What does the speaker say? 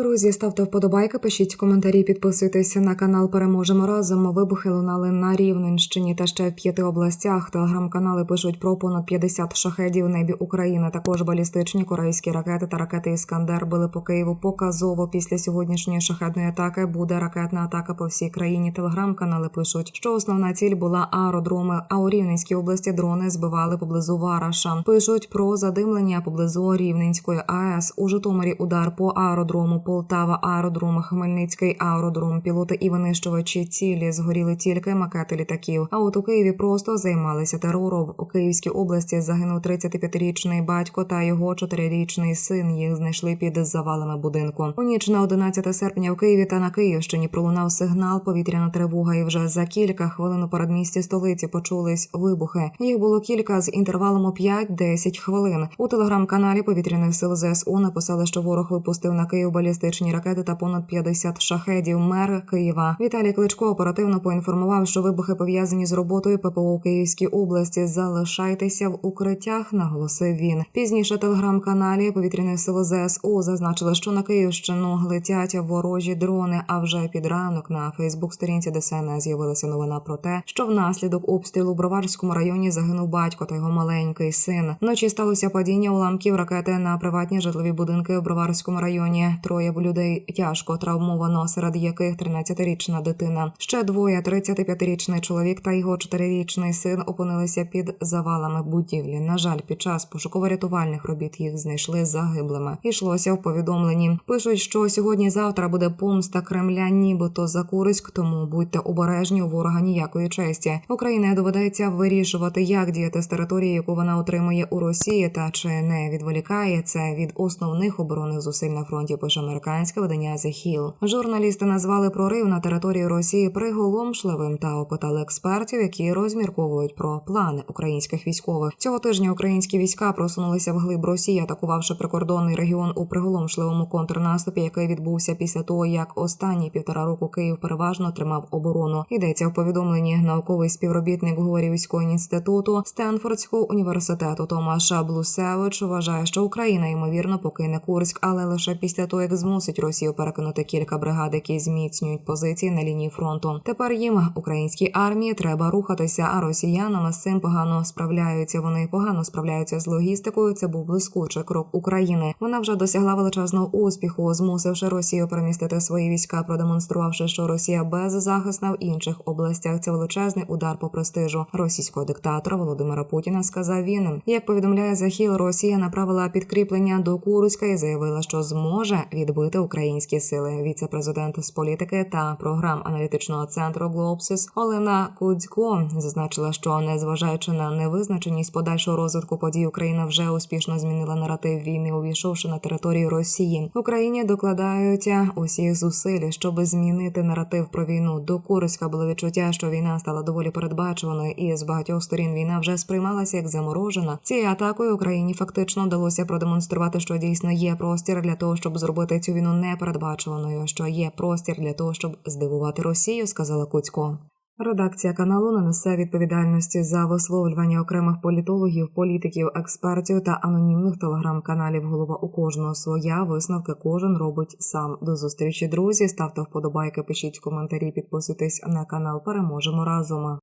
Друзі, ставте вподобайки, пишіть коментарі, підписуйтесь на канал. Переможемо разом. Вибухи лунали на Рівненщині та ще в п'яти областях. Телеграм-канали пишуть про понад 50 шахедів в небі України. Також балістичні корейські ракети та ракети Іскандер били по Києву. Показово після сьогоднішньої шахедної атаки буде ракетна атака по всій країні. Телеграм-канали пишуть, що основна ціль була аеродроми. А у Рівненській області дрони збивали поблизу Вараша. Пишуть про задимлення поблизу Рівненської АЕС. У Житомирі удар по аеродрому Полтава, аеродром Хмельницький аеродром. Пілоти і винищувачі цілі згоріли тільки макети літаків. А от у Києві просто займалися терором. У Київській області загинув 35-річний батько та його 4-річний син. Їх знайшли під завалами будинку. У ніч на 11 серпня в Києві та на Київщині пролунав сигнал повітряна тривога. І вже за кілька хвилин у передмісті столиці почулись вибухи. Їх було кілька з інтервалом у 5-10 хвилин. У телеграм-каналі повітряних сил ЗСУ написали, що ворог випустив на Київ балістичні ракети та понад 50 шахедів. Мер Києва Віталій Кличко оперативно поінформував, що вибухи пов'язані з роботою ППО у Київській області. Залишайтеся в укриттях, наголосив він. Пізніше телеграм-каналі повітряних сил ЗСУ зазначили, що на Київщину летять ворожі дрони. А вже під ранок на Фейсбук-сторінці ДСНС з'явилася новина про те, що внаслідок обстрілу в Броварському районі загинув батько та його маленький син. Вночі сталося падіння уламків ракети на приватні житлові будинки в Броварському районі. Троє людей тяжко травмовано, серед яких 13-річна дитина. Ще двоє 35-річний чоловік та його 4-річний син опинилися під завалами будівлі. На жаль, під час пошуково-рятувальних робіт їх знайшли загиблими. Ішлося в повідомленні. Пишуть, що сьогодні-завтра буде помста Кремля, нібито за Курськ, тому будьте обережні у ворога ніякої честі. Україна доведеться вирішувати, як діяти з території, яку вона отримує у Росії, та чи не відволікає це від основних оборонних зусиль на фронті. Пише американське видання The Hill. Журналісти назвали прорив на території Росії приголомшливим та опитали експертів, які розмірковують про плани українських військових. Цього тижня українські війська просунулися вглиб Росії, атакувавши прикордонний регіон у приголомшливому контрнаступі, який відбувся після того, як останні півтора року Київ переважно тримав оборону. Йдеться в повідомленні науковий співробітник Говорівського інституту Стенфордського університету Томаша Блусевич вважає, що Україна ймовірно покине Курськ, але лише після того, як змусить Росію перекинути кілька бригад, які зміцнюють позиції на лінії фронту. Тепер їм українській армії треба рухатися, а росіянам з цим погано справляються. Вони погано справляються з логістикою. Це був блискучий крок України. Вона вже досягла величезного успіху, змусивши Росію перемістити свої війська, продемонструвавши, що Росія беззахисна в інших областях. Це величезний удар по престижу російського диктатора Володимира Путіна. Сказав він. Як повідомляє Захіл, Росія направила підкріплення до Курська і заявила, що зможе відбити українські сили. Віце-президент з політики та програм аналітичного центру Глобсис Олена Кудзько зазначила, що незважаючи на невизначеність подальшого розвитку подій, Україна вже успішно змінила наратив війни, увійшовши на територію Росії. Україні докладають усіх зусиль, щоб змінити наратив про війну. До Курська було відчуття, що війна стала доволі передбачуваною, і з багатьох сторін війна вже сприймалася як заморожена. Цією атакою Україні фактично вдалося продемонструвати, що дійсно є простір для того, щоб зробити цю війну непередбачуваною, що є простір для того, щоб здивувати Росію, сказала Куцько. Редакція каналу не несе відповідальності за висловлювання окремих політологів, політиків, експертів та анонімних телеграм-каналів. Голова у кожного своя висновки кожен робить сам. До зустрічі, друзі. Ставте вподобайки, пишіть коментарі, підписуйтесь на канал. Переможемо разом.